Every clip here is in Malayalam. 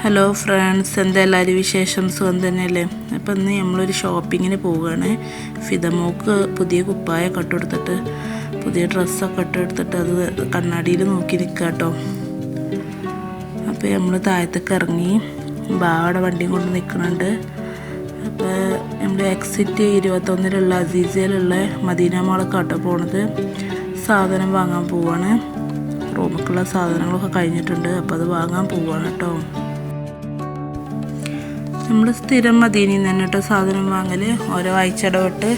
ഹലോ ഫ്രണ്ട്സ് എന്താ വിശേഷം? സുഖം തന്നെയല്ലേ? അപ്പം ഇന്ന് നമ്മളൊരു ഷോപ്പിങ്ങിന് പോവുകയാണ്. ഫിതമോക്ക് പുതിയ കുപ്പായ കട്ടെടുത്തിട്ട് പുതിയ ഡ്രസ്സൊക്കെ ഇട്ടെടുത്തിട്ട് അത് കണ്ണാടിയിൽ നോക്കി നിൽക്കുക കേട്ടോ അപ്പോൾ നമ്മൾ താഴത്തേക്ക് ഇറങ്ങി ബാടെ വണ്ടിയും കൊണ്ട് നിൽക്കുന്നുണ്ട് അപ്പോൾ നമ്മൾ എക്സിറ്റ് ഇരുപത്തൊന്നിലുള്ള അസീസയിലുള്ള മദീന മാളക്കാട്ടോ പോണത്. സാധനം വാങ്ങാൻ പോവാണ്. റൂമിലേക്കുള്ള സാധനങ്ങളൊക്കെ കഴിഞ്ഞിട്ടുണ്ട്. അപ്പോൾ അത് വാങ്ങാൻ പോവാണ് കേട്ടോ നമ്മൾ സ്ഥിരം മദീനിൽ നിന്ന് കേട്ടോ സാധനം വാങ്ങൽ ഓരോ ആഴ്ച ഇടവിട്ട്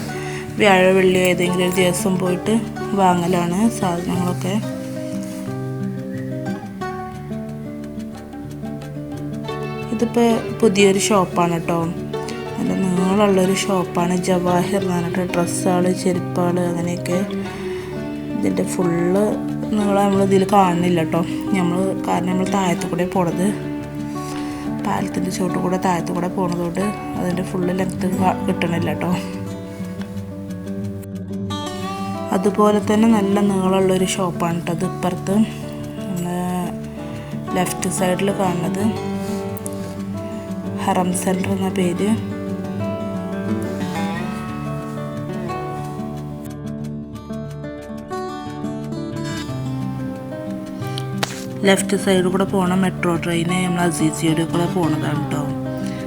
വ്യാഴ വെള്ളി ഏതെങ്കിലും ഒരു ദിവസം പോയിട്ട് വാങ്ങലാണ് സാധനങ്ങളൊക്കെ. ഇതിപ്പോൾ പുതിയൊരു ഷോപ്പാണ് കേട്ടോ നല്ല നീളമുള്ളൊരു ഷോപ്പാണ്. ജവാഹിർ എന്ന് പറഞ്ഞിട്ട് ഡ്രസ്സുകൾ ചെരുപ്പുകൾ അങ്ങനെയൊക്കെ. ഇതിന്റെ ഫുള്ള് നീളം നമ്മൾ ഇതിൽ കാണുന്നില്ല കേട്ടോ നമ്മൾ കാരണം നമ്മൾ താഴത്തു കൂടെ പോണത്. പാലത്തിന്റെ ചുവട്ട് കൂടെ താഴത്തു കൂടെ പോണതുകൊണ്ട് അതിന്റെ ഫുള്ള് ലെങ്ത്ത് കിട്ടണില്ല കേട്ടോ അതുപോലെ തന്നെ നല്ല നീളമുള്ളൊരു ഷോപ്പാണ് കേട്ടോ അത് ഇപ്പുറത്ത്. ലെഫ്റ്റ് സൈഡിൽ കാണുന്നത്. ഹറം സെന്റർ എന്ന പേര്. ലെഫ്റ്റ് സൈഡിൽ കൂടെ പോണ മെട്രോ ട്രെയിന് നമ്മൾ അസീസിയുടെ കൂടെ പോണതാണ് കേട്ടോ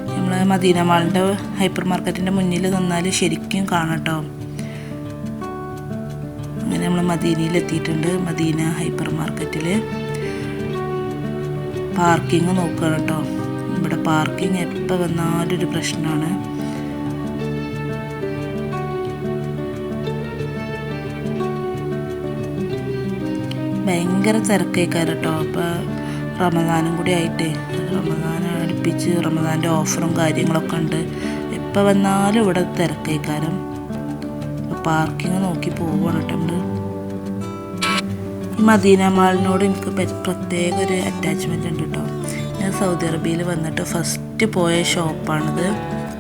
നമ്മൾ മദീന മാളിന്റെ ഹൈപ്പർ മാർക്കറ്റിന്റെ മുന്നിൽ നിന്നാൽ ശരിക്കും കാണാം കേട്ടോ അങ്ങനെ നമ്മൾ മദീനയിൽ എത്തിയിട്ടുണ്ട് മദീന ഹൈപ്പർ മാർക്കറ്റിൽ പാർക്കിംഗ് നോക്കുകയാണ് കേട്ടോ ഇവിടെ പാർക്കിംഗ് എപ്പോൾ വന്നാലൊരു പ്രശ്നമാണ് ഭയങ്കര തിരക്കേക്കാരം കേട്ടോ അപ്പോൾ റമദാനും കൂടി ആയിട്ടേ റമദാൻ അടുപ്പിച്ച് റമദാന്റെ ഓഫറും കാര്യങ്ങളൊക്കെ ഉണ്ട്. എപ്പോൾ വന്നാലും ഇവിടെ തിരക്കേക്കാരം. പാർക്കിംഗ് നോക്കി പോവുകയാണ് കേട്ടോ ഈ മദീന മാളിനോട് എനിക്ക് പ്രത്യേക ഒരു അറ്റാച്ച്മെന്റ് ഉണ്ട് കേട്ടോ ഞാൻ സൗദി അറേബ്യയിൽ വന്നിട്ട് ഫസ്റ്റ് പോയ ഷോപ്പാണിത്.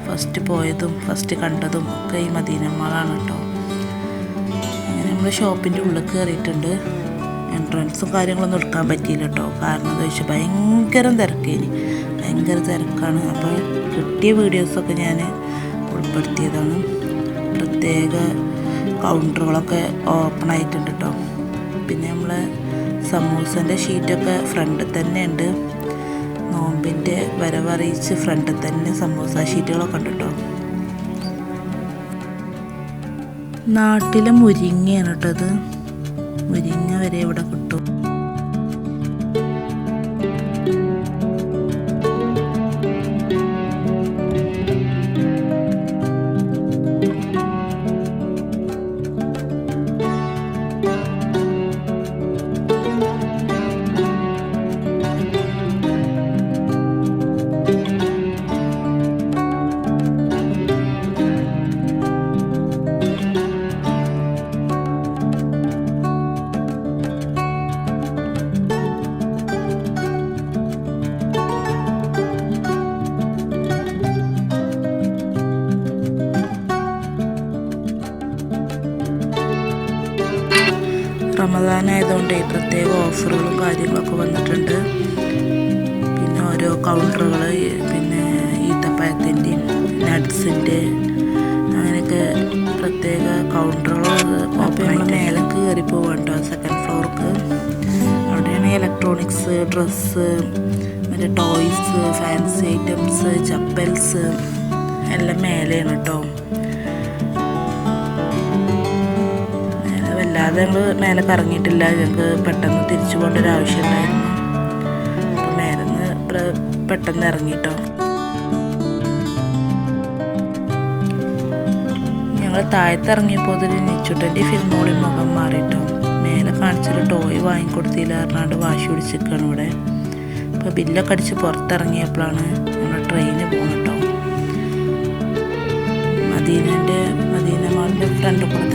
ഫസ്റ്റ് പോയതും ഫസ്റ്റ് കണ്ടതും ഒക്കെ ഈ മദീന മാളാണ് കേട്ടോ അങ്ങനെ നമ്മൾ ഷോപ്പിന്റെ ഉള്ളിൽ കയറിയിട്ടുണ്ട് എൻട്രൻസും കാര്യങ്ങളൊന്നും എടുക്കാൻ പറ്റിയില്ല കേട്ടോ. കാരണം എന്താ വെച്ചാൽ ഭയങ്കര തിരക്കേനി. ഭയങ്കര തിരക്കാണ്. അപ്പോൾ കിട്ടിയ വീഡിയോസൊക്കെ ഞാൻ ഉൾപ്പെടുത്തിയതാണ്. പ്രത്യേക കൗണ്ടറുകളൊക്കെ ഓപ്പൺ ആയിട്ടുണ്ട് കേട്ടോ. പിന്നെ നമ്മൾ സമൂസന്റെ ഷീറ്റൊക്കെ ഫ്രണ്ടിൽ തന്നെ ഉണ്ട് നോമ്പിന്റെ വരവറിയിച്ച് ഫ്രണ്ടിൽ തന്നെ സമൂസ ഷീറ്റുകളൊക്കെ ഉണ്ട് കേട്ടോ. നാട്ടിലെ മുരിങ്ങയാണ് കേട്ടോ അത് മുരിങ്ങ വരെ ഇവിടെ ആയതുകൊണ്ട് പ്രത്യേക ഓഫറുകളും കാര്യങ്ങളൊക്കെ വന്നിട്ടുണ്ട്. പിന്നെ ഓരോ കൗണ്ടറുകൾ പിന്നെ ഈത്തപ്പഴത്തിന്റെയും നട്ട്സിന്റെ അങ്ങനെയൊക്കെ പ്രത്യേക കൗണ്ടറുകൾ നമ്മൾ മേലെ കയറി പോകണ്ടോ സെക്കൻഡ് ഫ്ലോർക്ക് അവിടെയാണ് ഇലക്ട്രോണിക്സ് ഡ്രസ്സ് മറ്റേ ടോയ്സ് ഫാൻസി ഐറ്റംസ് ചപ്പൽസ് എല്ലാം മേലെയാണ് കേട്ടോ വല്ലാതെ ഞങ്ങൾ മേലെ കറങ്ങിയിട്ടില്ല ഞങ്ങൾക്ക് പെട്ടെന്ന് തിരിച്ചു പോകേണ്ട ഒരു ആവശ്യമുണ്ടായിരുന്നു അപ്പം മേലെ നിന്ന് പെട്ടെന്ന് ഇറങ്ങിട്ടോ. ഞങ്ങൾ താഴത്ത് ഇറങ്ങിയപ്പോൾ അതിൽ നിച്ചുട്ടന്റെ ഫിൽമോളി മുഖം മാറിയിട്ടോ മേലെ കാണിച്ചൊരു ടോയ് വാങ്ങിക്കൊടുത്തില്ല പറഞ്ഞാണ്ട് വാശി പിടിച്ചിരിക്കുകയാണ് ഇവിടെ. അപ്പോൾ ബില്ലൊക്കെ അടിച്ച് പുറത്തിറങ്ങിയപ്പോഴാണ് ഞങ്ങൾ ട്രെയിന് പോകുന്നുട്ടോ മദീനന്റെ മദീന ഫ്രണ്ട് കൂടെ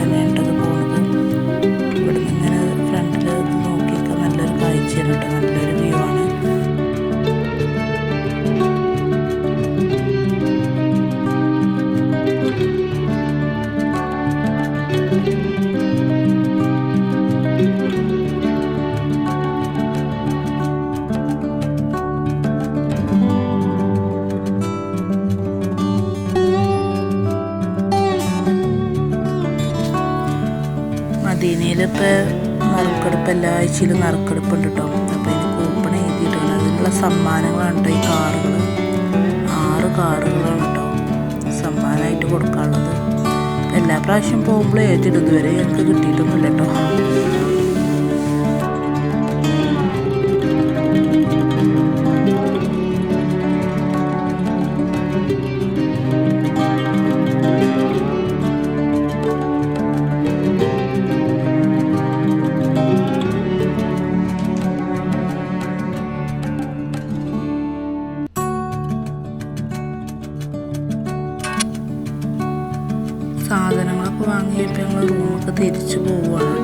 ഇപ്പോൾ നറുക്കെടുപ്പ് എല്ലാ ആഴ്ചയിലും നറുക്കെടുപ്പുണ്ട് കേട്ടോ അപ്പോൾ എനിക്ക് കൂപ്പൺ എഴുതിയിട്ടുണ്ട് അതിനുള്ള സമ്മാനങ്ങളാണ് കേട്ടോ ഈ കാറുകൾ ആറ് കാറുകളാണ് കേട്ടോ സമ്മാനമായിട്ട് കൊടുക്കാനുള്ളത്. എല്ലാ പ്രാവശ്യം പോകുമ്പോഴും എഴുതിയിട്ടുണ്ട് ഇതുവരെ എനിക്ക് കിട്ടിയിട്ടൊന്നുമില്ല കേട്ടോ വാങ്ങിയപ്പോൾ ഞങ്ങൾ റൂമൊക്കെ തിരിച്ചു പോവുകയാണ്